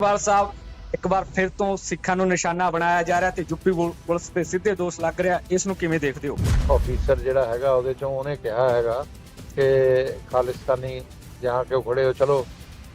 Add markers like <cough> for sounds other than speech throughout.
ਗਰੇਵਾਲ ਸਾਹਿਬ ਇੱਕ ਵਾਰ ਫਿਰ ਤੋਂ ਸਿੱਖਾਂ ਨੂੰ ਨਿਸ਼ਾਨਾ ਬਣਾਇਆ ਜਾ ਰਿਹਾ ਤੇ ਯੂਪੀ ਪੁਲਿਸ ਤੇ ਸਿੱਧੇ ਦੋਸ਼ ਲੱਗ ਰਿਹਾ। ਇਸ ਨੂੰ ਕਿਵੇਂ ਦੇਖਦੇ ਹੋ? ਆਫੀਸਰ ਜਿਹੜਾ ਹੈਗਾ ਉਹਦੇ ਚੋਂ ਉਹਨੇ ਕਿਹਾ ਹੈਗਾ ਕਿ ਖਾਲਿਸਤਾਨੀ ਜਾਂ ਕਿਉਂ ਖੜੇ ਹੋ ਚਲੋ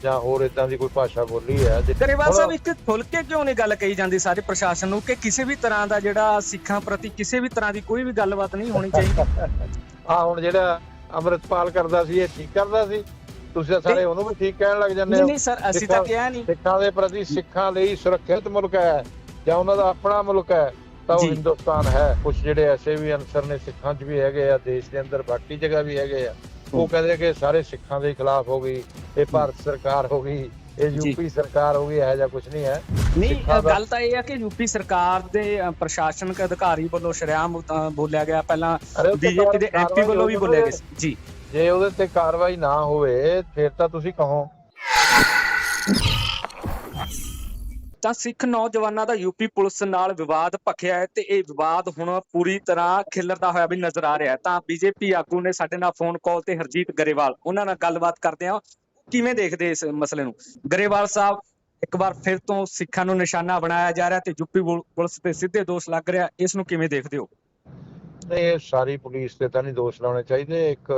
ਜਾਂ ਹੋਰ ਇਦਾਂ ਦੀ ਕੋਈ ਭਾਸ਼ਾ ਬੋਲੀ ਹੈ ਗਰੇਵਾਲ ਸਾਹਿਬ ਇੱਕ ਖੁੱਲ ਕੇ ਕਿਉਂ ਨਹੀਂ ਗੱਲ ਕਹੀ ਜਾਂਦੀ ਸਾਰੇ ਪ੍ਰਸ਼ਾਸਨ ਨੂੰ ਕਿ ਕਿਸੇ ਵੀ ਤਰ੍ਹਾਂ ਦਾ ਜਿਹੜਾ ਸਿੱਖਾਂ ਪ੍ਰਤੀ ਕਿਸੇ ਵੀ ਤਰ੍ਹਾਂ ਦੀ ਕੋਈ ਵੀ ਗੱਲਬਾਤ ਨਹੀਂ ਹੋਣੀ ਚਾਹੀਦੀ? <laughs> ਆ ਹੁਣ ਜਿਹੜਾ ਅੰਮ੍ਰਿਤਪਾਲ ਕਰਦਾ ਸੀ ਇਹ ਠੀਕ ਕਰਦਾ ਸੀ। ਤੁਸੀਂ ਤਾਂ ਸਾਰੇ ਉਹਨੂੰ ਵੀ ਠੀਕ ਕਹਿਣ ਲੱਗ ਜਾਂਦੇ ਨਹੀਂ ਹੋ ਨਹੀਂ ਸਰ ਅਸੀਂ ਤਾਂ ਸਿੱਖਾਂ- ਕਿਹਾ ਨਹੀਂ ਸਿੱਖਾਂ ਦੇ ਪ੍ਰਤੀ ਸਿੱਖਾਂ ਲਈ ਸੁਰੱਖਿਅਤ ਮੁਲਕ ਹੈ ਜਾਂ ਉਹਨਾਂ ਦਾ ਆਪਣਾ ਮੁਲਕ ਹੈ ਤਾਂ ਉਹ ਜੀ। ਹਿੰਦੁਸਤਾਨ ਹੈ ਕੁਝ ਜਿਹੜੇ ਐਸੇ ਵੀ ਅਨਸਰ ਨੇ ਸਿੱਖਾਂ 'ਚ ਵੀ ਹੈਗੇ ਆ ਦੇਸ਼ ਦੇ ਅੰਦਰ ਬਾਕੀ ਜਗ੍ਹਾ ਵੀ ਹੈਗੇ ਆ ਉਹ। ਕਹਿੰਦੇ ਕਿ ਸਾਰੇ ਸਿੱਖਾਂ ਦੇ ਖਿਲਾਫ ਹੋ ਗਈ ਇਹ ਭਾਰਤ ਸਰਕਾਰ ਹੋ ਗਈ ਇਹ ਜੀ। ਯੂਪੀ ਸਰਕਾਰ ਹੋ ਗਈ ਇਹੋ ਜਿਹਾ ਕੁਝ ਨਹੀਂ ਹੈ ਨਹੀਂ ਸਿੱਖਾਂ ਅ, ਦਾ- ਗੱਲ ਤਾਂ ਇਹ ਹੈ ਕਿ ਯੂਪੀ ਸਰਕਾਰ ਦੇ ਅ, ਪ੍ਰਸ਼ਾਸਨਿਕ ਅਧਿਕਾਰੀ ਵੱਲੋਂ ਸ਼ਰਿਆਮ ਅ, ਬੋਲਿਆ ਗਿਆ ਪਹਿਲਾਂ ਅਰੇ ਉਹ ਤਾਂ ਬੀਜੇਪੀ ਦੇ ਐਮਪੀ ਵੱਲੋਂ ਵੀ ਬੋਲਿਆ ਗਿਆ ਸੀ। ਜੀ ਜੇ ਉਹਦੇ ਤੇ ਕਾਰਵਾਈ ਨਾ ਹੋਵੇ ਫਿਰ ਤਾਂ ਤੁਸੀਂ ਕਹੋ। ਤਾਂ ਸਿੱਖ ਨੌਜਵਾਨਾਂ ਦਾ ਯੂਪੀ ਪੁਲਿਸ ਨਾਲ ਵਿਵਾਦ ਭਖਿਆ ਹੈ ਤੇ ਇਹ ਵਿਵਾਦ ਹੁਣ ਪੂਰੀ ਤਰ੍ਹਾਂ ਖਿਲਰਦਾ ਹੋਇਆ ਵੀ ਨਜ਼ਰ ਆ ਰਿਹਾ ਹੈ। ਤਾਂ ਬੀਜੇਪੀ ਆਗੂ ਨੇ ਸਾਡੇ ਨਾਲ ਫੋਨ ਕਾਲ ਤੇ ਹਰਜੀਤ ਗਰੇਵਾਲ ਉਹਨਾਂ ਨਾਲ ਗੱਲਬਾਤ ਕਰਦੇ ਆ ਕਿਵੇਂ ਦੇਖਦੇ ਇਸ ਮਸਲੇ ਨੂੰ? ਗਰੇਵਾਲ ਸਾਹਿਬ ਇੱਕ ਵਾਰ ਫਿਰ ਤੋਂ ਸਿੱਖਾਂ ਨੂੰ ਨਿਸ਼ਾਨਾ ਬਣਾਇਆ ਜਾ ਰਿਹਾ ਤੇ ਯੂਪੀ ਪੁਲਿਸ ਤੇ ਸਿੱਧੇ ਦੋਸ਼ ਲੱਗ ਰਿਹਾ। ਇਸ ਨੂੰ ਕਿਵੇਂ ਦੇਖਦੇ ਹੋ? ਇਹ ਸਾਰੀ ਪੁਲਿਸ ਤੇ ਤਾਂ ਨਹੀਂ ਦੋਸ਼ ਲਾਉਣੇ ਚਾਹੀਦੇ। ਇੱਕ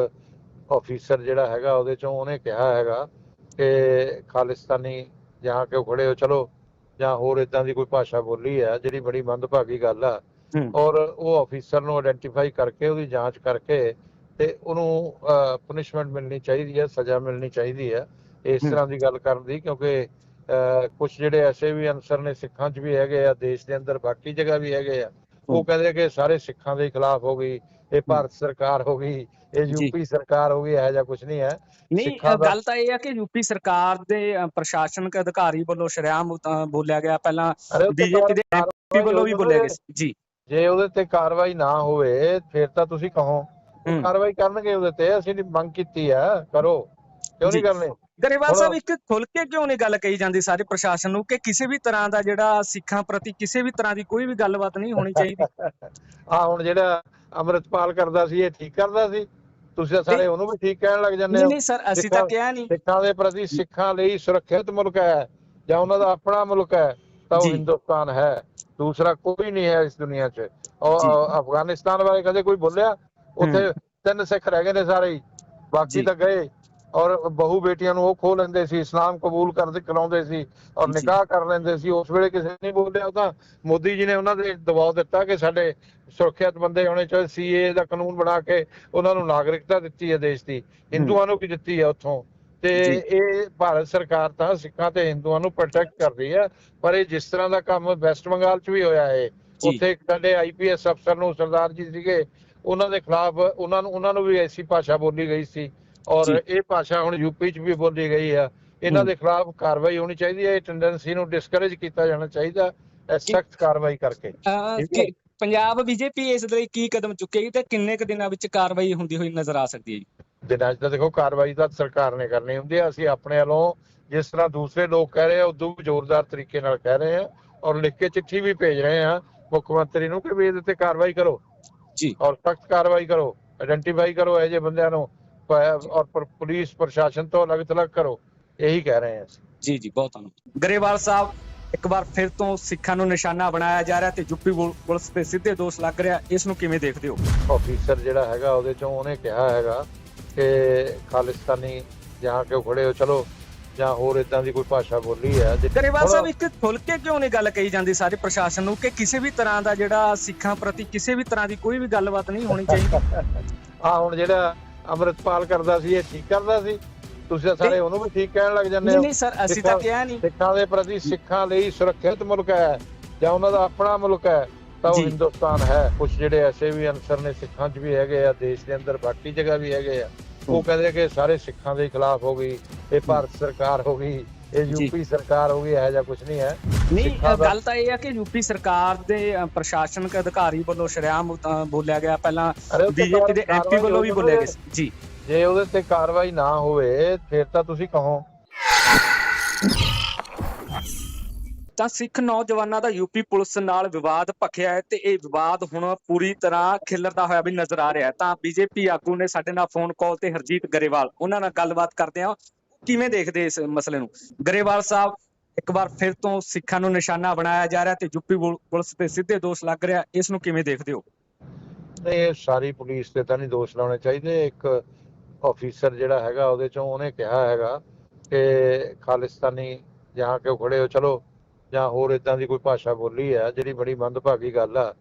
ਆਫੀਸਰ ਜਿਹੜਾ ਹੈਗਾ ਉਹਦੇ ਚੋਂ ਉਹਨੇ ਕਿਹਾ ਹੈਗਾ ਕਿ ਖਾਲਿਸਤਾਨੀ ਜਾਂ ਕਿਉਂ ਖੜੇ ਹੋ ਚਲੋ ਜਾਂ ਹੋਰ ਇਦਾਂ ਦੀ ਕੋਈ ਭਾਸ਼ਾ ਬੋਲੀ ਹੈ ਜਿਹੜੀ ਬੜੀ ਮੰਦਭਾਗੀ ਗੱਲ ਆ। ਔਰ ਉਹ ਆਫੀਸਰ ਨੂੰ ਆਇਡੈਂਟੀਫਾਈ ਕਰਕੇ ਉਹਦੀ ਜਾਂਚ ਕਰਕੇ ਤੇ ਉਹਨੂੰ ਪਨਿਸ਼ਮੈਂਟ ਮਿਲਣੀ ਚਾਹੀਦੀ ਹੈ ਸਜ਼ਾ ਮਿਲਣੀ ਚਾਹੀਦੀ ਹੈ ਇਸ। ਤਰ੍ਹਾਂ ਦੀ ਗੱਲ ਕਰਨ ਦੀ ਕਿਉਂਕਿ ਕੁਝ ਜਿਹੜੇ ਐਸੇ ਵੀ ਅਨਸਰ ਨੇ ਸਿੱਖਾਂ 'ਚ ਵੀ ਹੈਗੇ ਆ ਦੇਸ਼ ਦੇ ਅੰਦਰ ਬਾਕੀ ਜਗ੍ਹਾ ਵੀ ਹੈਗੇ ਆ ਉਹ। ਕਹਿੰਦੇ ਕਿ ਸਾਰੇ ਸਿੱਖਾਂ ਦੇ ਖਿਲਾਫ ਹੋ ਗਈ ਇਹ ਭਾਰਤ ਸਰਕਾਰ ਹੋ ਗਈ ਇਹ ਜੀ। ਯੂਪੀ ਸਰਕਾਰ ਹੋ ਗਈ ਇਹੋ ਜਿਹਾ ਕੁਝ ਨਹੀਂ ਹੈ ਨਹੀਂ ਗੱਲ ਤਾਂ ਇਹ ਹੈ ਕਿ ਯੂਪੀ ਸਰਕਾਰ ਦੇ ਪ੍ਰਸ਼ਾਸਨਿਕ ਅਧਿਕਾਰੀ ਵੱਲੋਂ ਸ਼ਰਿਆਮ ਬੋਲਿਆ ਗਿਆ ਪਹਿਲਾਂ ਬੀਜੇਪੀ ਦੇ ਐਮਪੀ ਵੱਲੋਂ ਵੀ ਬੋਲਿਆ ਗਿਆ। ਜੀ ਜੇ ਉਹਦੇ ਤੇ ਕਾਰਵਾਈ ਨਾ ਹੋਵੇ ਫਿਰ ਤਾਂ ਤੁਸੀਂ ਕਹੋ। ਕਾਰਵਾਈ ਕਰਨਗੇ ਉਹਦੇ ਤੇ ਅਸੀਂ ਨਹੀਂ ਮੰਗ ਕੀਤੀ ਹੈ ਕਰੋ ਕਿਉਂ ਜੀ। ਨਹੀਂ ਕਰਨੀ ਗਰੇਵਾਲ ਸਾਹਿਬ ਇੱਕ ਖੁੱਲ ਕੇ ਕਿਉਂ ਨਹੀਂ ਗੱਲ ਕਹੀ ਜਾਂਦੀ ਸਾਰੇ ਪ੍ਰਸ਼ਾਸਨ ਨੂੰ ਕਿ ਕਿਸੇ ਵੀ ਤਰ੍ਹਾਂ ਦਾ ਜਿਹੜਾ ਸਿੱਖਾਂ ਪ੍ਰਤੀ ਕਿਸੇ ਵੀ ਤਰ੍ਹਾਂ ਦੀ ਕੋਈ ਵੀ ਗੱਲਬਾਤ ਨਹੀਂ ਹੋਣੀ ਚਾਹੀਦੀ? <laughs> ਆ ਹੁਣ ਜਿਹੜਾ ਅੰਮ੍ਰਿਤਪਾਲ ਕਰਦਾ ਸੀ ਇਹ ਠੀਕ ਕਰਦਾ ਸੀ? ਤੁਸੀਂ ਸਾਰੇ। ਉਹਨੂੰ ਵੀ ਠੀਕ ਕਹਿਣ ਲੱਗ ਜਾਂਦੇ ਹੋ। ਨਹੀਂ ਸਰ ਅਸੀਂ ਤਾਂ ਕਿਹਾ ਨਹੀਂ। ਸਿੱਖਾਂ ਦੇ ਪ੍ਰਤੀ ਸਿੱਖਾਂ ਲਈ ਸੁਰੱਖਿਅਤ ਮੁਲਕ ਹੈ ਜਾਂ ਉਹਨਾਂ ਦਾ ਆਪਣਾ ਮੁਲਕ ਹੈ ਤਾਂ ਉਹ। ਹਿੰਦੁਸਤਾਨ ਹੈ। ਦੂਸਰਾ ਕੋਈ ਨਹੀਂ ਹੈ ਇਸ ਦੁਨੀਆ 'ਚ। ਔਰ। ਅਫਗਾਨਿਸਤਾਨ ਬਾਰੇ ਕਦੇ ਕੋਈ ਬੋਲਿਆ? ਉੱਥੇ ਤਿੰਨ ਸਿੱਖ ਰਹਿ ਗਏ ਨੇ ਸਾਰੇ ਬਾਕੀ। ਤਾਂ ਗਏ। ਔਰ ਬਹੂ ਬੇਟੀਆਂ ਨੂੰ ਉਹ ਖੋ ਲੈਂਦੇ ਸੀ ਇਸਲਾਮ ਕਬੂਲ ਕਰਦੇ ਕਰਾਉਂਦੇ ਸੀ ਔਰ। ਨਿਕਾਹ ਕਰ ਲੈਂਦੇ ਸੀ ਉਸ ਵੇਲੇ ਕਿਸੇ ਨੇ ਨਹੀਂ ਬੋਲਿਆ ਉਹ ਤਾਂ ਮੋਦੀ ਜੀ ਨੇ ਉਹਨਾਂ ਦੇ ਦਬਾਅ ਦਿੱਤਾ ਕਿ ਸਾਡੇ ਸੁਰੱਖਿਅਤ ਬੰਦੇ ਹੋਣੇ ਚਾਹੀਦੇ ਸੀਏ ਦਾ ਕਾਨੂੰਨ ਬਣਾ ਕੇ ਉਹਨਾਂ ਨੂੰ ਨਾਗਰਿਕਤਾ ਦਿੱਤੀ ਹੈ ਦੇਸ਼ ਦੀ ਹਿੰਦੂਆਂ ਨੂੰ ਵੀ ਦਿੱਤੀ ਹੈ ਉੱਥੋਂ ਤੇ। ਇਹ ਭਾਰਤ ਸਰਕਾਰ ਤਾਂ ਸਿੱਖਾਂ ਤੇ ਹਿੰਦੂਆਂ ਨੂੰ ਪ੍ਰੋਟੈਕਟ ਕਰ ਰਹੀ ਹੈ ਪਰ ਇਹ ਜਿਸ ਤਰ੍ਹਾਂ ਦਾ ਕੰਮ ਵੈਸਟ ਬੰਗਾਲ 'ਚ ਵੀ ਹੋਇਆ ਹੈ। ਉੱਥੇ ਇੱਕ ਸਾਡੇ ਆਈਪੀਐਸ ਅਫਸਰ ਨੂੰ ਸਰਦਾਰ ਜੀ ਸੀਗੇ ਉਹਨਾਂ ਦੇ ਖਿਲਾਫ ਉਹਨਾਂ ਨੂੰ ਉਹਨਾਂ ਨੂੰ ਵੀ ਐਸੀ ਭਾਸ਼ਾ ਬੋਲੀ ਗਈ ਸੀ ਔਰ। ਇਹ ਭਾਸ਼ਾ ਹੁਣ ਯੂਪੀ 'ਚ ਵੀ ਬੋਲੀ ਗਈ ਆ। ਇਹਨਾਂ। ਦੇ ਖਿਲਾਫ ਕਾਰਵਾਈ ਹੋਣੀ ਚਾਹੀਦੀ ਹੈ। ਇਹ ਟੈਂਡੈਂਸੀ ਨੂੰ ਡਿਸਕਰੇਜ ਕੀਤਾ ਜਾਣਾ ਚਾਹੀਦਾ ਹੈ। ਸਖਤ ਕਾਰਵਾਈ ਕਰਕੇ। ਪੰਜਾਬ ਬੀਜੇਪੀ ਇਸ ਦੇ ਲਈ ਕੀ ਕਦਮ ਚੁੱਕੇਗੀ ਤੇ ਕਿੰਨੇ ਕੁ ਦਿਨਾਂ ਵਿੱਚ ਕਾਰਵਾਈ ਹੁੰਦੀ ਹੋਈ ਨਜ਼ਰ ਆ ਸਕਦੀ ਹੈ ਜੀ? ਦਿਨਾਂ 'ਚ ਤਾਂ ਦੇਖੋ ਕਾਰਵਾਈ ਤਾਂ ਸਰਕਾਰ ਨੇ ਕਰਨੀ ਹੁੰਦੀ ਹੈ। ਅਸੀਂ ਆਪਣੇ ਵੱਲੋਂ ਜਿਸ ਤਰ੍ਹਾਂ ਦੂਸਰੇ ਲੋਕ ਕਹਿ ਰਹੇ ਆ ਉਦੋਂ ਵੀ ਜ਼ੋਰਦਾਰ ਤਰੀਕੇ ਨਾਲ ਕਹਿ ਰਹੇ ਆ ਔਰ ਲਿਖ ਕੇ ਚਿੱਠੀ ਵੀ ਭੇਜ ਰਹੇ ਆ ਮੁੱਖ ਮੰਤਰੀ ਨੂੰ ਕਿ ਵੀ ਇਹਦੇ ਤੇ ਕਾਰਵਾਈ ਕਰੋ। ਜੀ। ਔਰ ਸਖਤ ਕਾਰਵਾਈ ਕਰੋ। ਆਇਡੈਂਟੀਫਾਈ ਕਰੋ ਇਹ ਜੇ ਬੰਦਿਆਂ ਨੂੰ। ਪੁਲਿਸ ਪ੍ਰਸ਼ਾਸਨ ਤੋਂ ਅਲੱਗ ਥਲੱਗ ਕਰੋ ਇਹੀ ਕਹਿ ਰਹੇ ਆ ਅਸੀਂ। ਜੀ ਜੀ ਬਹੁਤ ਧੰਨਵਾਦ। ਗਰੇਵਾਲ ਸਾਹਿਬ ਇੱਕ ਵਾਰ ਫਿਰ ਤੋਂ ਸਿੱਖਾਂ ਨੂੰ ਨਿਸ਼ਾਨਾ ਬਣਾਇਆ ਜਾ ਰਿਹਾ ਤੇ ਯੂਪੀ ਪੁਲਿਸ ਤੇ ਸਿੱਧੇ ਦੋਸ਼ ਲੱਗ ਰਿਹਾ ਇਸ ਨੂੰ ਕਿਵੇਂ ਦੇਖਦੇ ਹੋ? ਆਫੀਸਰ ਜਿਹੜਾ ਹੈਗਾ ਉਹਦੇ ਚੋਂ ਉਹਨੇ ਕਿਹਾ ਹੈਗਾ ਕਿ ਖਾਲਿਸਤਾਨੀ ਜਾਂ ਕਿਉਂ ਖੜੇ ਹੋ ਚਲੋ ਜਾਂ ਹੋਰ ਇਦਾਂ ਦੀ ਕੋਈ ਭਾਸ਼ਾ ਬੋਲੀ ਹੈ ਜਿ- ਗਰੇਵਾਲ ਸਾਹਿਬ ਇੱਕ ਖੁੱਲ ਕੇ ਕਿਉਂ ਨਹੀਂ ਗੱਲ ਕਹੀ ਜਾਂਦੀ ਸਾਰੇ ਪ੍ਰਸ਼ਾਸਨ ਨੂੰ ਕਿ ਕਿਸੇ ਵੀ ਤਰ੍ਹਾਂ ਦਾ ਜਿਹੜਾ ਸਿੱਖਾਂ ਪ੍ਰਤੀ ਕਿਸੇ ਵੀ ਤਰ੍ਹਾਂ ਦੀ ਕੋਈ ਵੀ ਗੱਲਬਾਤ ਨਹੀਂ ਹੋਣੀ ਚਾਹੀਦੀ? <laughs> ਆ ਹੁਣ ਜਿਹੜਾ ਅੰਮ੍ਰਿਤਪਾਲ ਕਰਦਾ ਸੀ ਇਹ ਠੀਕ ਕਰਦਾ ਸੀ ਤੁਸੀਂ ਤਾਂ ਸਾਰੇ ਨਹੀਂ। ਉਹਨੂੰ ਵੀ ਠੀਕ ਕਹਿਣ ਲੱਗ ਜਾਂਦੇ ਨਹੀਂ ਹੋ ਨਹੀਂ ਸਰ ਅਸੀਂ ਤਾਂ ਕਿਹਾ ਨਹੀਂ ਸਿੱਖਾਂ ਦੇ ਪ੍ਰਤੀ ਸਿੱਖਾਂ ਲਈ ਸੁਰੱਖਿਅਤ ਮੁਲਕ ਹੈ ਜਾਂ ਉਹਨਾਂ ਦਾ ਆਪਣਾ ਮੁਲਕ ਹੈ ਤਾਂ ਉਹ ਜੀ। ਹਿੰਦੁਸਤਾਨ ਹੈ ਕੁਝ ਜਿਹੜੇ ਐਸੇ ਵੀ ਅਨਸਰ ਨੇ ਸਿੱਖਾਂ 'ਚ ਵੀ ਹੈਗੇ ਆ ਦੇਸ਼ ਦੇ ਅੰਦਰ ਬਾਕੀ ਜਗ੍ਹਾ ਵੀ ਹੈਗੇ ਆ ਉਹ ਹੂੰ। ਕਹਿੰਦੇ ਕਿ ਸਾਰੇ ਸਿੱਖਾਂ ਦੇ ਖਿਲਾਫ ਹੋ ਗਈ ਇਹ ਭਾਰਤ ਸਰਕਾਰ ਹੋ ਗਈ ਇਹ ਜੀ। ਯੂਪੀ ਸਰਕਾਰ ਹੋ ਗਈ ਇਹੋ ਜਿਹਾ ਕੁਝ ਨਹੀਂ ਹੈ ਨਹੀਂ ਗੱਲ ਤਾਂ ਇਹ ਹੈ ਕਿ ਯੂਪੀ ਸਰਕਾਰ ਦੇ ਪ੍ਰਸ਼ਾਸਨਿਕ ਅਧਿਕਾਰੀ ਵੱਲੋਂ ਸ਼ਰਿਆਮ ਬੋਲਿਆ ਗਿਆ। ਪਹਿਲਾਂ ਬੀਜੇਪੀ ਦੇ ਐਮਪੀ ਵੱਲੋਂ ਵੀ। ਬੋਲਿਆ ਗਿਆ। ਜੀ। ਜੇ ਉਹਦੇ ਤੇ ਕਾਰਵਾਈ ਨਾ ਹੋਵੇ ਫਿਰ ਤਾਂ ਤੁਸੀਂ ਕਹੋ। ਤਾਂ ਸਿੱਖ ਨੌਜਵਾਨਾਂ ਦਾ ਯੂਪੀ ਪੁਲਿਸ ਨਾਲ ਵਿਵਾਦ ਭਖਿਆ ਹੈ ਤੇ ਇਹ ਵਿਵਾਦ ਹੁਣ ਪੂਰੀ ਤਰ੍ਹਾਂ ਖਿਲਰਦਾ ਹੋਇਆ ਵੀ ਨਜ਼ਰ ਆ ਰਿਹਾ ਹੈ। ਤਾਂ ਬੀਜੇਪੀ ਆਗੂ ਨੇ ਸਾਡੇ ਨਾਲ ਫੋਨ ਕਾਲ ਤੇ ਹਰਜੀਤ ਗਰੇਵਾਲ ਉਹਨਾਂ ਨਾਲ ਗੱਲਬਾਤ ਕਰਦੇ ਆ ਕਿਵੇਂ ਦੇਖਦੇ ਇਸ ਮਸਲੇ ਨੂੰ? ਗਰੇਵਾਲ ਸਾਹਿਬ ਇੱਕ ਵਾਰ ਫਿਰ ਤੋਂ ਸਿੱਖਾਂ ਨੂੰ ਨਿਸ਼ਾਨਾ ਬਣਾਇਆ ਜਾ ਰਿਹਾ ਤੇ ਯੂਪੀ ਪੁਲ- ਪੁਲਿਸ ਤੇ ਸਿੱਧੇ ਦੋਸ਼ ਲੱਗ ਰਿਹਾ। ਇਸ ਨੂੰ ਕਿਵੇਂ ਦੇਖਦੇ ਹੋ? ਇਹ ਸਾਰੀ ਪੁਲਿਸ ਤੇ ਤਾਂ ਨਹੀਂ ਦੋਸ਼ ਲਾਉਣੇ ਚਾਹੀਦੇ। ਇੱਕ ਅਫੀਸਰ ਜਿਹੜਾ ਹੈਗਾ ਉਹਦੇ ਚੋਂ ਉਹਨੇ ਕਿਹਾ ਹੈਗਾ ਕਿ ਖਾਲਿਸਤਾਨੀ ਜਾਂ ਕਿ ਖੜੇ ਹੋ? ਚਲੋ ਜਾਂ ਹੋਰ ਇਦਾਂ ਦੀ ਕੋਈ ਭਾਸ਼ਾ ਬੋਲੀ ਹੈ ਜਿਹੜੀ ਬੜੀ ਮੰਦਭਾਗੀ ਗੱਲ ਆ।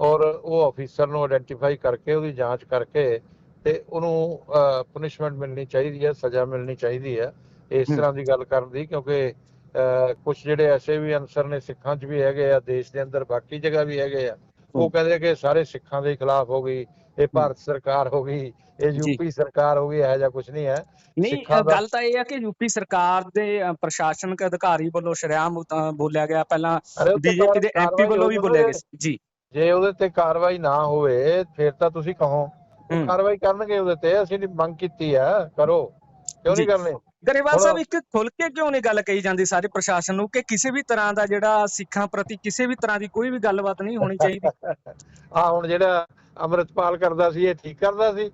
ਔਰ ਉਹ ਅਫੀਸਰ ਨੂੰ ਆਇਡੈਂਟੀਫਾਈ ਕਰਕੇ ਉਹਦੀ ਜਾਂਚ ਕਰਕੇ ਤੇ ਉਹਨੂੰ ਪਨਿਸ਼ਮੈਂਟ ਮਿਲਣੀ ਚਾਹੀਦੀ ਹੈ ਸਜ਼ਾ ਮਿਲਣੀ ਚਾਹੀਦੀ ਹੈ। ਇਸ। ਤਰ੍ਹਾਂ ਦੀ ਗੱਲ ਕਰਨ ਦੀ ਕਿਉਂਕਿ ਕੁਝ ਜਿਹੜੇ ਐਸੇ ਵੀ ਅਨਸਰ ਨੇ ਸਿੱਖਾਂ 'ਚ ਵੀ ਹੈਗੇ ਆ ਦੇਸ਼ ਦੇ ਅੰਦਰ ਬਾਕੀ ਜਗ੍ਹਾ ਵੀ ਹੈਗੇ ਆ ਉਹ। ਕਹਿੰਦੇ ਕਿ ਸਾਰੇ ਸਿੱਖਾਂ ਦੇ ਖਿਲਾਫ ਹੋ ਗਈ ਇਹ ਭਾਰਤ ਸਰਕਾਰ ਹੋ ਗਈ ਇਹ ਜੀ। ਯੂਪੀ ਸਰਕਾਰ ਹੋ ਗਈ ਇਹੋ ਜਿਹਾ ਕੁਝ ਨਹੀਂ ਹੈ ਨਹੀਂ ਗੱਲ ਤਾਂ ਇਹ ਆ ਕਿ ਯੂਪੀ ਸਰਕਾਰ ਦੇ ਪ੍ਰਸ਼ਾਸਨਿਕ ਅਧਿਕਾਰੀ ਵੱਲੋਂ ਸ਼ਰੇਆਮ ਬੋਲਿਆ ਗਿਆ ਪਹਿਲਾਂ ਬੀਜੇਪੀ ਦੇ ਐਮਪੀ ਵੱਲੋਂ ਵੀ ਬੋਲਿਆ ਗਿਆ। ਜੀ ਜੇ ਉਹਦੇ ਤੇ ਕਾਰਵਾਈ ਨਾ ਹੋਵੇ ਫਿਰ ਤਾਂ ਤੁਸੀਂ ਕਹੋ। ਕਾਰਵਾਈ ਕਰਨਗੇ ਉਹਦੇ ਤੇ ਅਸੀਂ ਨਹੀਂ ਮੰਗ ਕੀਤੀ ਹੈ ਕਰੋ ਕਿਉਂ। ਨਹੀਂ ਕਰਨੀ? ਗਰੇਵਾਲ ਸਾਹਿਬ ਇੱਕ ਖੁੱਲ ਕੇ ਕਿਉਂ ਨਹੀਂ ਗੱਲ ਕਹੀ ਜਾਂਦੀ ਸਾਰੇ ਪ੍ਰਸ਼ਾਸਨ ਨੂੰ ਕਿ ਕਿਸੇ ਵੀ ਤਰ੍ਹਾਂ ਦਾ ਜਿਹੜਾ ਸਿੱਖਾਂ ਪ੍ਰਤੀ ਕਿਸੇ ਵੀ ਤਰ੍ਹਾਂ ਦੀ ਕੋਈ ਵੀ ਗੱਲਬਾਤ ਨਹੀਂ ਹੋਣੀ ਚਾਹੀਦੀ? <laughs> ਆ ਹੁਣ ਜਿਹੜਾ ਅੰਮ੍ਰਿਤਪਾਲ ਕਰਦਾ ਸੀ ਇਹ ਠੀਕ ਕਰਦਾ ਸੀ?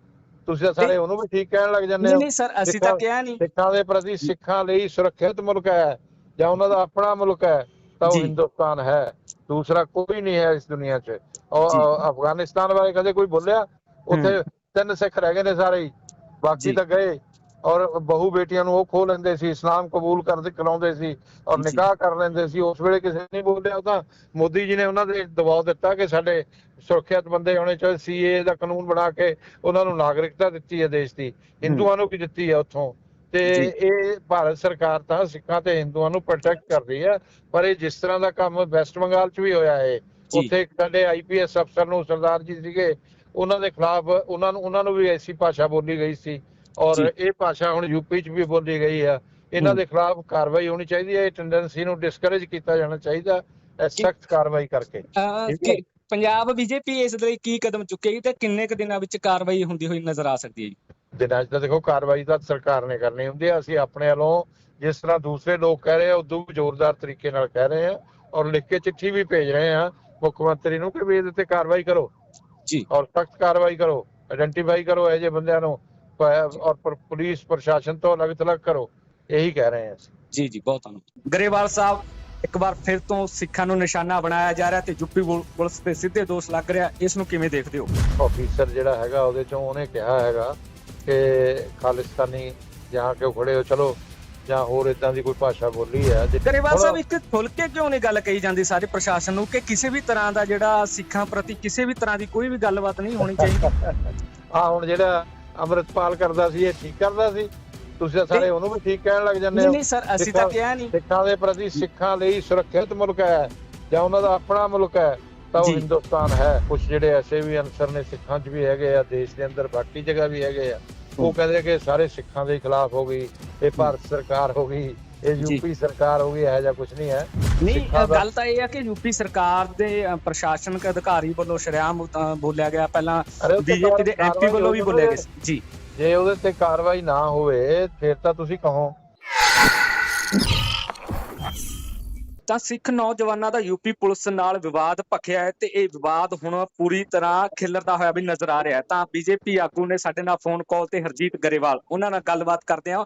ਤੁਸੀਂ ਤਾਂ ਸਾਰੇ ਉਹਨੂੰ ਵੀ ਠੀਕ ਕਹਿਣ ਲੱਗ ਜਾਂਦੇ ਨਹੀਂ ਹੋ। ਨਹੀਂ ਸਰ ਅਸੀਂ ਤਾਂ ਕਿਹਾ ਨਹੀਂ। ਸਿੱਖਾਂ ਦੇ ਪ੍ਰਤੀ ਸਿੱਖਾਂ ਲਈ ਸੁਰੱਖਿਅਤ ਮੁਲਕ ਹੈ ਜਾਂ ਉਹਨਾਂ ਦਾ ਆਪਣਾ ਮੁਲਕ ਹੈ ਤਾਂ ਉਹ। ਹਿੰਦੁਸਤਾਨ ਹੈ। ਦੂਸਰਾ ਕੋਈ ਨਹੀਂ ਹੈ ਇਸ ਦੁਨੀਆ 'ਚ। ਔਰ। ਅਫਗਾਨਿਸਤਾਨ ਬਾਰੇ ਕਦੇ ਕੋਈ ਬੋਲਿਆ? ਉੱਥੇ ਤਿੰਨ ਸਿੱਖ ਰਹਿ ਗਏ ਨੇ ਸਾਰੇ ਬਾਕੀ। ਤਾਂ ਗਏ। ਔਰ ਬਹੂ ਬੇਟੀਆਂ ਨੂੰ ਉਹ ਖੋ ਲੈਂਦੇ ਸੀ ਇਸਲਾਮ ਕਬੂਲ ਕਰਦੇ ਕਰਾਉਂਦੇ ਸੀ ਔਰ। ਨਿਕਾਹ ਕਰ ਲੈਂਦੇ ਸੀ ਉਸ ਵੇਲੇ ਕਿਸੇ ਨੇ ਨਹੀਂ ਬੋਲਿਆ ਤਾਂ ਮੋਦੀ ਜੀ ਨੇ ਉਹਨਾਂ ਦੇ ਦਬਾਅ ਦਿੱਤਾ ਕਿ ਸਾਡੇ ਸੁਰੱਖਿਅਤ ਬੰਦੇ ਹੋਣੇ ਚਾਹੀਦੇ ਸੀਏ ਦਾ ਕਾਨੂੰਨ ਬਣਾ ਕੇ ਉਹਨਾਂ ਨੂੰ ਨਾਗਰਿਕਤਾ ਦਿੱਤੀ ਹੈ ਦੇਸ਼ ਦੀ ਹਿੰਦੂਆਂ ਨੂੰ ਕੀ ਦਿੱਤੀ ਹੈ ਉੱਥੋਂ ਤੇ। ਇਹ ਭਾਰਤ ਸਰਕਾਰ ਤਾਂ ਸਿੱਖਾਂ ਤੇ ਹਿੰਦੂਆਂ ਨੂੰ ਪ੍ਰੋਟੈਕਟ ਕਰ ਰਹੀ ਹੈ ਪਰ ਇਹ ਜਿਸ ਤਰ੍ਹਾਂ ਦਾ ਕੰਮ ਵੈਸਟ ਬੰਗਾਲ 'ਚ ਵੀ ਹੋਇਆ ਹੈ। ਉੱਥੇ ਇੱਕ ਸਾਡੇ ਆਈਪੀਐਸ ਅਫਸਰ ਨੂੰ ਸਰਦਾਰ ਜੀ ਸੀਗੇ ਉਹਨਾਂ ਦੇ ਖਿਲਾਫ ਉਹਨਾਂ ਨੂੰ ਉਹਨਾਂ ਨੂੰ ਵੀ ਐਸੀ ਭਾਸ਼ਾ ਬੋਲੀ ਗਈ ਸੀ ਔਰ। ਇਹ ਭਾਸ਼ਾ ਹੁਣ ਯੂਪੀ 'ਚ ਵੀ ਬੋਲੀ ਗਈ ਆ। ਇਹਨਾਂ। ਦੇ ਖਿਲਾਫ ਕਾਰਵਾਈ ਹੋਣੀ ਚਾਹੀਦੀ ਹੈ। ਇਹ ਟੈਂਡੈਂਸੀ ਨੂੰ ਡਿਸਕਰੇਜ ਕੀਤਾ ਜਾਣਾ ਚਾਹੀਦਾ ਹੈ। ਸਖਤ ਕਾਰਵਾਈ ਕਰਕੇ। ਪੰਜਾਬ ਬੀਜੇਪੀ ਇਸ ਦੇ ਲਈ ਕੀ ਕਦਮ ਚੁੱਕੇਗੀ ਤੇ ਕਿੰਨੇ ਕੁ ਦਿਨਾਂ ਵਿੱਚ ਕਾਰਵਾਈ ਹੁੰਦੀ ਹੋਈ ਨਜ਼ਰ ਆ ਸਕਦੀ ਹੈ ਜੀ? ਦਿਨਾਂ 'ਚ ਤਾਂ ਦੇਖੋ ਕਾਰਵਾਈ ਤਾਂ ਸਰਕਾਰ ਨੇ ਕਰਨੀ ਹੁੰਦੀ ਹੈ। ਅਸੀਂ ਆਪਣੇ ਵੱਲੋਂ ਜਿਸ ਤਰ੍ਹਾਂ ਦੂਸਰੇ ਲੋਕ ਕਹਿ ਰਹੇ ਆ ਉਦੋਂ ਵੀ ਜ਼ੋਰਦਾਰ ਤਰੀਕੇ ਨਾਲ ਕਹਿ ਰਹੇ ਆ ਔਰ ਲਿਖ ਕੇ ਚਿੱਠੀ ਵੀ ਭੇਜ ਰਹੇ ਆ ਮੁੱਖ ਮੰਤਰੀ ਨੂੰ ਕਿ ਵੀ ਇਹਦੇ ਤੇ ਕਾਰਵਾਈ ਕਰੋ। ਜੀ। ਔਰ ਸਖਤ ਕਾਰਵਾਈ ਕਰੋ। ਆਇਡੈਂਟੀਫਾਈ ਕਰੋ ਇਹ ਜੇ ਬੰਦਿਆਂ ਨੂੰ। ਪੁਲਿਸ ਪ੍ਰਸ਼ਾਸਨ ਤੋਂ ਅਲੱਗ ਥਲੱਗ ਕਰੋ। ਇਹੀ ਕਹਿ ਰਹੇ ਆ ਅਸੀਂ। ਜੀ ਜੀ ਬਹੁਤ ਧੰਨਵਾਦ। ਗਰੇਵਾਲ ਸਾਹਿਬ ਇੱਕ ਵਾਰ ਫਿਰ ਤੋਂ ਸਿੱਖਾਂ ਨੂੰ ਨਿਸ਼ਾਨਾ ਬਣਾਇਆ ਜਾ ਰਿਹਾ ਤੇ ਯੂਪੀ ਪੁਲ- ਪੁਲਿਸ ਤੇ ਸਿੱਧੇ ਦੋਸ਼ ਲੱਗ ਰਿਹਾ। ਇਸ ਨੂੰ ਕਿਵੇਂ ਦੇਖਦੇ ਹੋ? ਅਫੀਸਰ ਜਿਹੜਾ ਹੈਗਾ ਉਹਦੇ ਚੋਂ ਉਹਨੇ ਕਿਹਾ ਹੈਗਾ ਕਿ ਖਾਲਿਸਤਾਨੀ ਜਾਂ ਕਿ ਖੜੇ ਹੋ ਚਲੋ ਜਾਂ ਹੋਰ ਇਦਾਂ ਦੀ ਕੋਈ ਭਾਸ਼ਾ ਬੋਲੀ ਹੈ ਗਰੇਵਾਲ ਸਾਹਿਬ ਇੱਕ ਖੁੱਲ ਕੇ ਕਿਉਂ ਨਹੀਂ ਗੱਲ ਕਹੀ ਜਾਂਦੀ ਸਾਰੇ ਪ੍ਰਸ਼ਾਸਨ ਨੂੰ ਕਿ ਕਿਸੇ ਵੀ ਤਰ੍ਹਾਂ ਦਾ ਜਿਹੜਾ ਸਿੱਖਾਂ ਪ੍ਰਤੀ ਕਿਸੇ ਵੀ ਤਰ੍ਹਾਂ ਦੀ ਕੋਈ ਵੀ ਗੱਲਬਾਤ ਨਹੀਂ ਹੋਣੀ ਚਾਹੀਦੀ? <laughs> ਆ ਹੁਣ ਜਿਹੜਾ ਅੰਮ੍ਰਿਤਪਾਲ ਕਰਦਾ ਸੀ ਇਹ ਠੀਕ ਕਰਦਾ ਸੀ? ਤੁਸੀਂ ਤਾਂ ਸਾਰੇ ਉਹਨੂੰ ਵੀ ਠੀਕ ਕਹਿਣ ਲੱਗ ਜਾਂਦੇ ਨਹੀਂ ਹੋ। ਨਹੀਂ ਸਰ ਅਸੀਂ ਤਾਂ ਕਿਹਾ ਨਹੀਂ। ਸਿੱਖਾਂ ਦੇ ਪ੍ਰਤੀ ਸਿੱਖਾਂ ਲਈ ਸੁਰੱਖਿਅਤ ਮੁਲਕ ਹੈ ਜਾਂ ਉਹਨਾਂ ਦਾ ਆਪਣਾ ਮੁਲਕ ਹੈ ਤਾਂ ਉਹ। ਹਿੰਦੁਸਤਾਨ ਹੈ। ਕੁਝ ਜਿਹੜੇ ਐਸੇ ਵੀ ਅਨਸਰ ਨੇ ਸਿੱਖਾਂ 'ਚ ਵੀ ਹੈਗੇ ਆ ਦੇਸ਼ ਦੇ ਅੰਦਰ ਬਾਕੀ ਜਗ੍ਹਾ ਵੀ ਹੈਗੇ ਆ। ਉਹ। ਕਹਿੰਦੇ ਕਿ ਸਾਰੇ ਸਿੱਖਾਂ ਦੇ ਖਿਲਾਫ ਹੋ ਗਈ ਇਹ ਭਾਰਤ ਸਰਕਾਰ ਹੋ ਗਈ ਇਹ ਜੀ। ਯੂਪੀ ਸਰਕਾਰ ਹੋ ਗਈ ਇਹੋ ਜਿਹਾ ਕੁਝ ਨਹੀਂ ਹੈ। ਨਹੀਂ ਗੱਲ ਤਾਂ ਇਹ ਆ ਕਿ ਯੂਪੀ ਸਰਕਾਰ ਦੇ ਪ੍ਰਸ਼ਾਸਨਿਕ ਅਧਿਕਾਰੀ ਵੱਲੋਂ ਸ਼ਰੇਆਮ ਬੋਲਿਆ ਗਿਆ। ਪਹਿਲਾਂ ਬੀਜੇਪੀ ਦੇ ਐਮਪੀ ਵੱਲੋਂ ਵੀ ਬੋਲਿਆ ਗਿਆ। ਜੀ। ਜੇ ਉਹਦੇ ਤੇ ਕਾਰਵਾਈ ਨਾ ਹੋਵੇ ਫਿਰ ਤਾਂ ਤੁਸੀਂ ਕਹੋ। ਤਾਂ ਸਿੱਖ ਨੌਜਵਾਨਾਂ ਦਾ ਯੂਪੀ ਪੁਲਿਸ ਨਾਲ ਵਿਵਾਦ ਭਖਿਆ ਹੈ ਤੇ ਇਹ ਵਿਵਾਦ ਹੁਣ ਪੂਰੀ ਤਰ੍ਹਾਂ ਖਿਲਰਦਾ ਹੋਇਆ ਵੀ ਨਜ਼ਰ ਆ ਰਿਹਾ ਹੈ। ਤਾਂ ਬੀਜੇਪੀ ਆਗੂ ਨੇ ਸਾਡੇ ਨਾਲ ਫੋਨ ਕਾਲ ਤੇ ਹਰਜੀਤ ਗਰੇਵਾਲ ਉਹਨਾਂ ਨਾਲ ਗੱਲਬਾਤ ਕਰਦੇ ਆ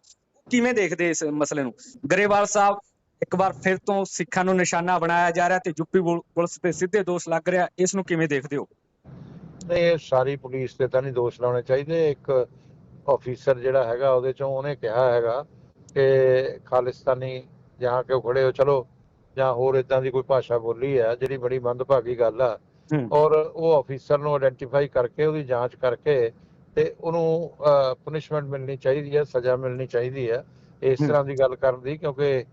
ਕਿਵੇਂ ਦੇਖਦੇ ਇਸ ਮਸਲੇ ਨੂੰ? ਗਰੇਵਾਲ ਸਾਹਿਬ ਇੱਕ ਵਾਰ ਫਿਰ ਤੋਂ ਸਿੱਖਾਂ ਨੂੰ ਨਿਸ਼ਾਨਾ ਬਣਾਇਆ ਜਾ ਰਿਹਾ ਤੇ ਯੂਪੀ ਪੁਲ- ਪੁਲਿਸ ਤੇ ਸਿੱਧੇ ਦੋਸ਼ ਲੱਗ ਰਿਹਾ ਇਸ ਨੂੰ ਕਿਵੇਂ ਦੇਖਦੇ ਹੋ? ਇਹ ਸਾਰੀ ਪੁਲਿਸ ਤੇ ਤਾਂ ਨਹੀਂ ਦੋਸ਼ ਲਾਉਣੇ ਚਾਹੀਦੇ। ਇੱਕ ਅਫੀਸਰ ਜਿਹੜਾ ਹੈਗਾ ਉਹਦੇ ਚੋਂ ਉਹਨੇ ਕਿਹਾ ਹੈਗਾ ਕਿ ਖਾਲਿਸਤਾਨੀ ਜਾਂ ਕਿ ਖੜੇ ਹੋ? ਚਲੋ ਜਾਂ ਹੋਰ ਇਦਾਂ ਦੀ ਕੋਈ ਭਾਸ਼ਾ ਬੋਲੀ ਹੈ ਜਿਹੜੀ ਬੜੀ ਮੰਦਭਾਗੀ ਗੱਲ ਆ। ਔਰ ਉਹ ਅਫੀਸਰ ਨੂੰ ਆਇਡੈਂਟੀਫਾਈ ਕਰਕੇ ਉਹਦੀ ਜਾਂਚ ਕਰਕੇ ਤੇ ਉਹਨੂੰ ਪਨਿਸ਼ਮੈਂਟ ਮਿਲਣੀ ਚਾਹੀਦੀ ਹੈ ਸਜ਼ਾ ਮਿਲਣੀ ਚਾਹੀਦੀ ਹੈ ਇਸ। ਤਰ੍ਹਾਂ ਦੀ ਗੱਲ ਕਰਨ ਦੀ ਕਿਉਂਕਿ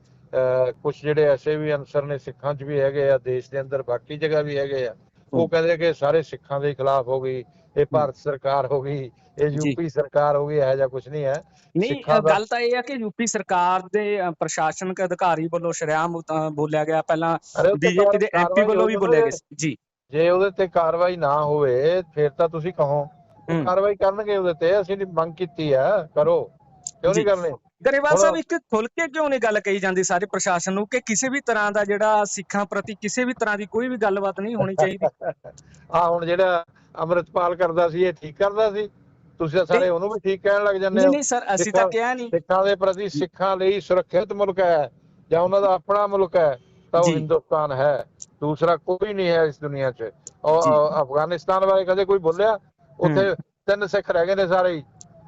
ਕੁਝ ਜਿਹੜੇ ਐਸੇ ਵੀ ਅਨਸਰ ਨੇ ਸਿੱਖਾਂ 'ਚ ਵੀ ਹੈਗੇ ਆ ਦੇਸ਼ ਦੇ ਅੰਦਰ ਬਾਕੀ ਜਗ੍ਹਾ ਵੀ ਹੈਗੇ ਆ ਉਹ। ਕਹਿੰਦੇ ਕਿ ਸਾਰੇ ਸਿੱਖਾਂ ਦੇ ਖਿਲਾਫ ਹੋ ਗਈ ਇਹ ਭਾਰਤ ਸਰਕਾਰ ਹੋ ਗਈ ਇਹ ਜੀ। ਯੂਪੀ ਸਰਕਾਰ ਹੋ ਗਈ ਇਹੋ ਜਿਹਾ ਕੁਝ ਨਹੀਂ ਹੈ ਨਹੀਂ ਗੱਲ ਤਾਂ ਇਹ ਆ ਕਿ ਯੂਪੀ ਸਰਕਾਰ ਦੇ ਪ੍ਰਸ਼ਾਸਨਿਕ ਅਧਿਕਾਰੀ ਵੱਲੋਂ ਸ਼ਰੇਆਮ ਬੋਲਿਆ ਗਿਆ ਪਹਿਲਾਂ ਬੀਜੇਪੀ ਦੇ ਐਮਪੀ ਵੱਲੋਂ ਵੀ ਬੋਲਿਆ ਗਿਆ। ਜੀ ਜੇ ਉਹਦੇ ਤੇ ਕਾਰਵਾਈ ਨਾ ਹੋਵੇ ਫਿਰ ਤਾਂ ਤੁਸੀਂ ਕਹੋ। ਕਾਰਵਾਈ ਕਰਨਗੇ ਉਹਦੇ ਤੇ ਅਸੀਂ ਨਹੀਂ ਮੰਗ ਕੀਤੀ ਹੈ ਕਰੋ। ਕਿਉਂ। ਨਹੀਂ ਕਰਨੀ? ਗਰੇਵਾਲ ਸਾਹਿਬ ਇੱਕ ਖੁੱਲ ਕੇ ਕਿਉਂ ਨਹੀਂ ਗੱਲ ਕਹੀ ਜਾਂਦੀ ਸਾਰੇ ਪ੍ਰਸ਼ਾਸਨ ਨੂੰ ਕਿ ਕਿਸੇ ਵੀ ਤਰ੍ਹਾਂ ਦਾ ਜਿਹੜਾ ਸਿੱਖਾਂ ਪ੍ਰਤੀ ਕਿਸੇ ਵੀ ਤਰ੍ਹਾਂ ਦੀ ਕੋਈ ਵੀ ਗੱਲਬਾਤ ਨਹੀਂ ਹੋਣੀ ਚਾਹੀਦੀ? <laughs> ਆ ਹੁਣ ਜਿਹੜਾ ਅੰਮ੍ਰਿਤਪਾਲ ਕਰਦਾ ਸੀ ਇਹ ਠੀਕ ਕਰਦਾ ਸੀ? ਤੁਸੀਂ ਤਾਂ ਸਾਰੇ ਉਹਨੂੰ ਵੀ ਠੀਕ ਕਹਿਣ ਲੱਗ ਜਾਂਦੇ ਨਹੀਂ ਹੋ। ਨਹੀਂ ਸਰ ਅਸੀਂ ਤਾਂ ਕਿਹਾ ਨਹੀਂ। ਸਿੱਖਾਂ ਦੇ ਪ੍ਰਤੀ ਸਿੱਖਾਂ ਲਈ ਸੁਰੱਖਿਅਤ ਮੁਲਕ ਹੈ ਜਾਂ ਉਹਨਾਂ ਦਾ ਆਪਣਾ ਮੁਲਕ ਹੈ ਤਾਂ ਉਹ। ਹਿੰਦੁਸਤਾਨ ਹੈ। ਦੂਸਰਾ ਕੋਈ ਨਹੀਂ ਹੈ ਇਸ ਦੁਨੀਆ 'ਚ। ਔਰ। ਅਫਗਾਨਿਸਤਾਨ ਬਾਰੇ ਕਦੇ ਕੋਈ ਬੋਲਿਆ? ਉੱਥੇ ਤਿੰਨ ਸਿੱਖ ਰਹਿ ਗਏ ਨੇ ਸਾਰੇ ਹੀ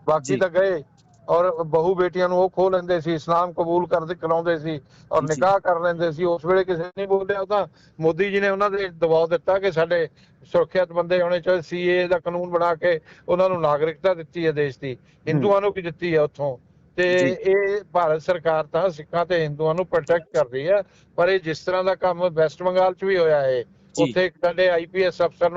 ਬਾਕੀ। ਤਾਂ ਗਏ ਔਰ ਬਹੂ ਬੇਟੀਆਂ ਨੂੰ ਉਹ ਖੋ ਲੈਂਦੇ ਸੀ ਇਸਲਾਮ ਕਬੂਲ ਕਰਦੇ ਕਰਾਉਂਦੇ ਸੀ ਔਰ। ਨਿਕਾਹ ਕਰ ਲੈਂਦੇ ਸੀ ਉਸ ਵੇਲੇ ਕਿਸੇ ਨੇ ਨਹੀਂ ਬੋਲਿਆ ਉਹ ਤਾਂ ਮੋਦੀ ਜੀ ਨੇ ਉਹਨਾਂ ਦੇ ਦਬਾਅ ਦਿੱਤਾ ਕਿ ਸਾਡੇ ਸੁਰੱਖਿਅਤ ਬੰਦੇ ਹੋਣੇ ਚਾਹੀਦੇ ਸੀਏ ਦਾ ਕਾਨੂੰਨ ਬਣਾ ਕੇ ਉਹਨਾਂ ਨੂੰ ਨਾਗਰਿਕਤਾ ਦਿੱਤੀ ਹੈ ਦੇਸ਼ ਦੀ ਹਿੰਦੂਆਂ ਨੂੰ ਕੀ ਦਿੱਤੀ ਹੈ ਉੱਥੋਂ ਤੇ। ਇਹ ਭਾਰਤ ਸਰਕਾਰ ਤਾਂ ਸਿੱਖਾਂ ਤੇ ਹਿੰਦੂਆਂ ਨੂੰ ਪ੍ਰੋਟੈਕਟ ਕਰ ਰਹੀ ਹੈ ਪਰ ਇਹ ਜਿਸ ਤਰ੍ਹਾਂ ਦਾ ਕੰਮ ਵੈਸਟ ਬੰਗਾਲ 'ਚ ਵੀ ਹੋਇਆ ਹੈ। ਉੱਥੇ ਇੱਕ ਸਾਡੇ ਆਈਪੀਐਸ ਅਫਸਰ ਨੂੰ